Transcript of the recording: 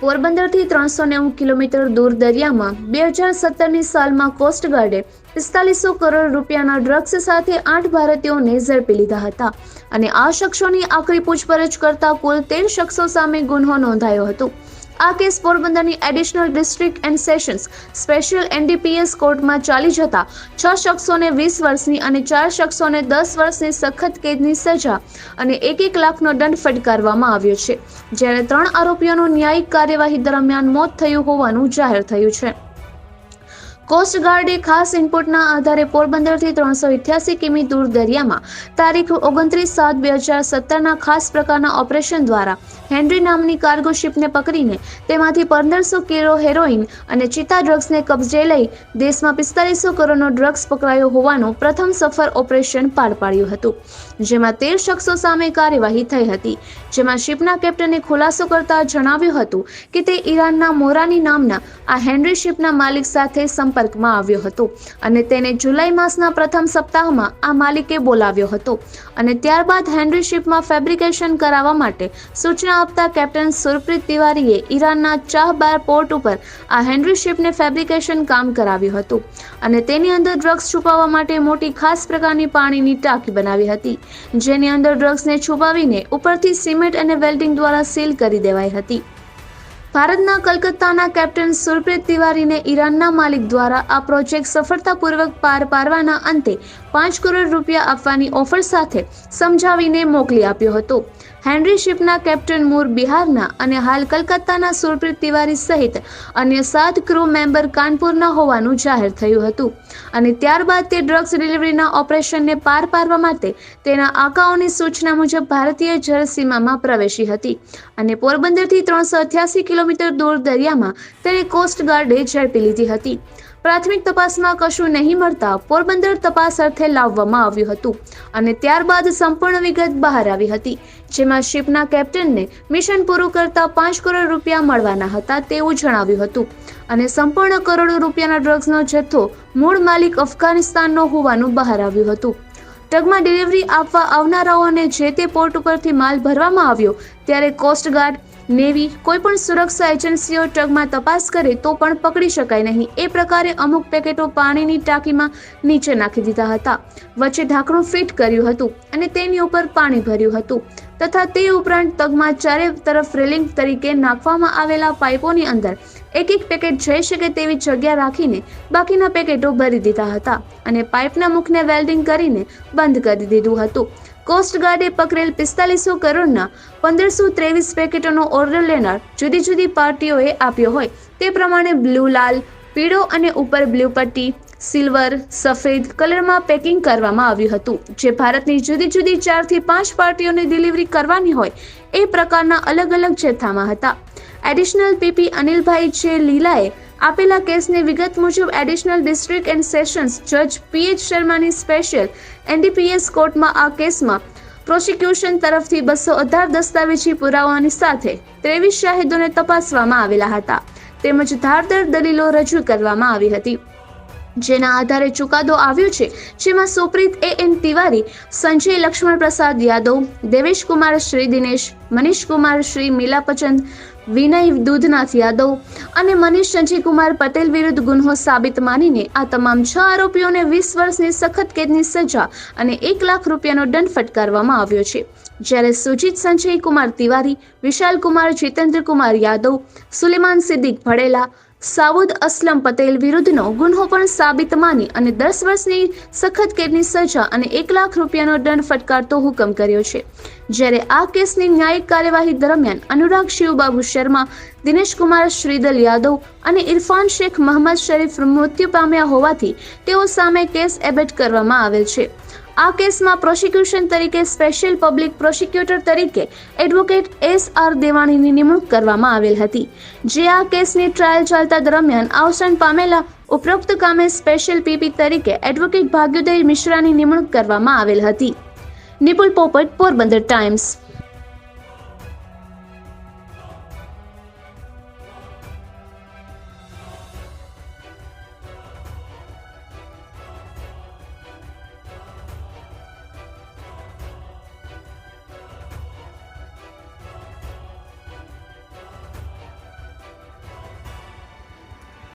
પોરબંદરથી ત્રણસો નેવું કિલોમીટર દૂર દરિયામાં બે હજાર સત્તરની સાલમાં કોસ્ટગાર્ડે પિસ્તાલીસો કરોડ રૂપિયાના ડ્રગ્સ સાથે આઠ ભારતીયોને ઝડપી લીધા હતા. અને આ શખ્સોની આકરી પૂછપરછ કરતા કુલ તેર શખ્સો સામે ગુન્હો નોંધાયો હતો. આ કેસ પોરબંદરની additional district and sessions special NDPS કોર્ટમાં ચાલી જતા છ શખ્સોને વીસ વર્ષની અને ચાર શખ્સોને દસ વર્ષની સખત કેદની સજા અને એક એક લાખનો દંડ ફટકારવામાં આવ્યો છે. જ્યારે ત્રણ આરોપીઓનું ન્યાયિક કાર્યવાહી દરમિયાન મોત થયું હોવાનું જાહેર થયું છે. કોસ્ટગાર્ડે ખાસ ઇનપુટના આધારે પોરબંદરથી ત્રણસો ઇઠ્યાસી કિમી દૂર દરિયામાં તારીખ ઓગણત્રીસ સાત બે હજાર સત્તરના ખાસ પ્રકારના ઓપરેશન દ્વારા હેનરી નામની કાર્ગો શિપને પકડીને તેમાંથી પંદરસો કિલો હેરોઇન અને ચિતા ડ્રગ્સને કબજે લઈ દેશમાં પિસ્તાલીસો કરોડનો ડ્રગ્સ પકડાયો હોવાનું પ્રથમ સફર ઓપરેશન પાર પાડ્યું હતું, જેમાં તેર શખ્સો સામે કાર્યવાહી થઈ હતી. જેમાં શિપના કેપ્ટને ખુલાસો કરતા જણાવ્યું હતું કે તે ઈરાનના મોરાની નામના આ હેનરી શિપના માલિક સાથે સંપર્કમાં આવ્યો હતો અને તેને જુલાઈ માસના પ્રથમ સપ્તાહમાં આ માલિકે બોલાવ્યો હતો અને ત્યારબાદ હેનરી શિપમાં ફેબ્રિકેશન કરાવવા માટે સૂચના આપતા કેપ્ટન સુરપ્રીત તિવારીએ ઈરાનના ચાહબાર પોર્ટ ઉપર આ હેનરી શિપને ફેબ્રિકેશન કામ કરાવ્યું હતું અને તેની અંદર ડ્રગ્સ છુપાવવા માટે મોટી ખાસ પ્રકારની પાણીની ટાંકી બનાવી હતી, જેની અંદર ડ્રગ્સને છુપાવીને ઉપરથી સિમેન્ટ અને વેલ્ડિંગ દ્વારા સીલ કરી દેવાઈ હતી. ભારતના કલકત્તાના કેપ્ટન સુરપ્રીત તિવારીને ઈરાનના માલિક દ્વારા આ પ્રોજેક્ટ સફળતાપૂર્વક પાર પાડવાના અંતે પાંચ કરોડ રૂપિયા આપવાની ઓફર સાથે સમજાવીને મોકલી આપ્યો હતો. હેનરી શિપના કેપ્ટન મૂર બિહારના અને હાલ કલકત્તાના સુરપ્રીત તિવારી સહિત અન્ય સાત ક્રૂ મેમ્બર કાનપુરના હોવાનું જાહેર થયું હતું. અને ત્યારબાદ તે ડ્રગ્સ ડિલિવરીના ઓપરેશનને પાર પાડવા માટે તેના આકાઓની સૂચના મુજબ ભારતીય જળસીમામાં પ્રવેશી હતી અને પોરબંદરથી ત્રણસો અઠ્યાસી કિલોમીટર દૂર દરિયામાં તેને કોસ્ટગાર્ડે ઝડપી લીધી હતી. પ્રાથમિક તપાસમાં કશું નહીં મળતા પોરબંદર તપાસ અર્થે લાવવામાં આવ્યું હતું અને ત્યારબાદ સંપૂર્ણ વિગત બહાર આવી હતી, જેમાં શિપના કેપ્ટનને મિશન પૂરું કરતા પાંચ કરોડ રૂપિયા મળવાના હતા તેવું જણાવ્યું હતું અને સંપૂર્ણ કરોડો રૂપિયાના ડ્રગ્સનો જથ્થો મૂળ માલિક અફઘાનિસ્તાનનો હોવાનું બહાર આવ્યું હતું. ટગમાં ડિલિવરી આપવા આવનારાઓને જે તે પોર્ટ ઉપરથી માલ ભરવામાં આવ્યો, ત્યારે કોસ્ટગાર્ડ નેવી કોઈપણ સુરક્ષા એજન્સીઓ ટગમાં તપાસ કરે તો પણ પકડી શકાય નહીં. એ પ્રકારે અમુક પેકેટો પાણીની ટાંકીમાં નીચે નાખી દીધા હતા. વચ્ચે ઢાંકણું ફિટ કર્યું હતું અને તેની ઉપર પાણી ભર્યું હતું. તથા તે ઉપરાંત તગમાં ચારે તરફ રેલિંગ તરીકે નાખવામાં આવેલા પાઇપોની અંદર એક એક પેકેટ જઈ શકે તેવી જગ્યા રાખીને બાકીના પેકેટો ભરી દીધા હતા અને પાઇપના મુખને વેલ્ડિંગ કરીને બંધ કરી દીધું હતું. કોસ્ટગાર્ડે પકડેલ પિસ્તાલીસો કરોડના પંદરસો ત્રેવીસ પેકેટોનો ઓર્ડર લેનાર જુદી જુદી પાર્ટીઓએ આપ્યો હોય તે પ્રમાણે બ્લુ, લાલ, પીળો અને ઉપર બ્લુ પટ્ટી, સિલ્વર, સફેદ કલરમાં પેકિંગ કરવામાં આવ્યું હતું. જે ભારતની જુદી જુદી ચારથી પાંચ પાર્ટીઓને ડિલિવરી કરવાની હોય એ પ્રકારના અલગ અલગ જથ્થામાં હતા. એડિશનલ પીપી અનિલભાઈ જે લીલાએ આપેલા કેસની વિગત મુજબ એડિશનલ ડિસ્ટ્રિક્ટ એન્ડ સેશન્સ જજ પીએચ શર્માની સ્પેશિયલ એનડીપીએસ કોર્ટમાં આ કેસમાં પ્રોસિક્યુશન તરફથી બસો અઢાર દસ્તાવેજી પુરાવાની સાથે ત્રેવીસ શાહિદોને તપાસવામાં આવેલા હતા. તેમજ ધારદાર દલીલો રજૂ કરવામાં આવી હતી. જેના આધારે ચુકાદો આવ્યો છે, જેમાં સુપ્રીત એ એન તિવારી, સંજય લક્ષ્મણ પ્રસાદ યાદવ દેવેશ કુમાર શ્રી દિનેશ મનીષ કુમાર શ્રી મિલાપચંદ વિનય દૂધનાથ યાદવ અને મનીષ સંજયકુમાર પટેલ વિરુદ્ધ ગુન્હો સાબિત માનીને આ તમામ છ આરોપીઓને વીસ વર્ષની સખત કેદની સજા અને એક લાખ રૂપિયાનો દંડ ફટકારવામાં આવ્યો છે. જ્યારે સુજીત સંજય કુમાર તિવારી વિશાલ કુમાર જીતેન્દ્ર કુમાર યાદવ, સુલેમાન સિદ્દીક ભડેલા સાઉદ અસલમ પટેલ વિરુદ્ધનો ગુન્હો પણ સાબિત માની અને દસ વર્ષની સખત કેદની સજા અને એક લાખ રૂપિયાનો દંડ ફટકારતો હુકમ કર્યો છે. જ્યારે આ કેસની ન્યાયિક કાર્યવાહી દરમિયાન અનુરાગ શિવબાબુ શર્મા દિનેશકુમાર શ્રીદલ યાદવ અને ઇરફાન શેખ મહંમદ શરીફ મૃત્યુ પામ્યા હોવાથી તેઓ સામે કેસ એબેટ કરવામાં આવેલ છે. આ કેસમાં પ્રોસિક્યુશન તરીકે સ્પેશિયલ પબ્લિક પ્રોસિક્યુટર તરીકે એડવોકેટ એસ આર દેવાણીની નિમણૂક કરવામાં આવેલ હતી. જે આ કેસની ટ્રાયલ ચાલતા દરમિયાન અવસાન પામેલા ઉપરોક્ત કામે સ્પેશિયલ પીપી તરીકે એડવોકેટ ભાગ્યોદય મિશ્રાની નિમણૂક કરવામાં આવેલ હતી. નિપુલ પોપટ, પોરબંદર ટાઈમ્સ.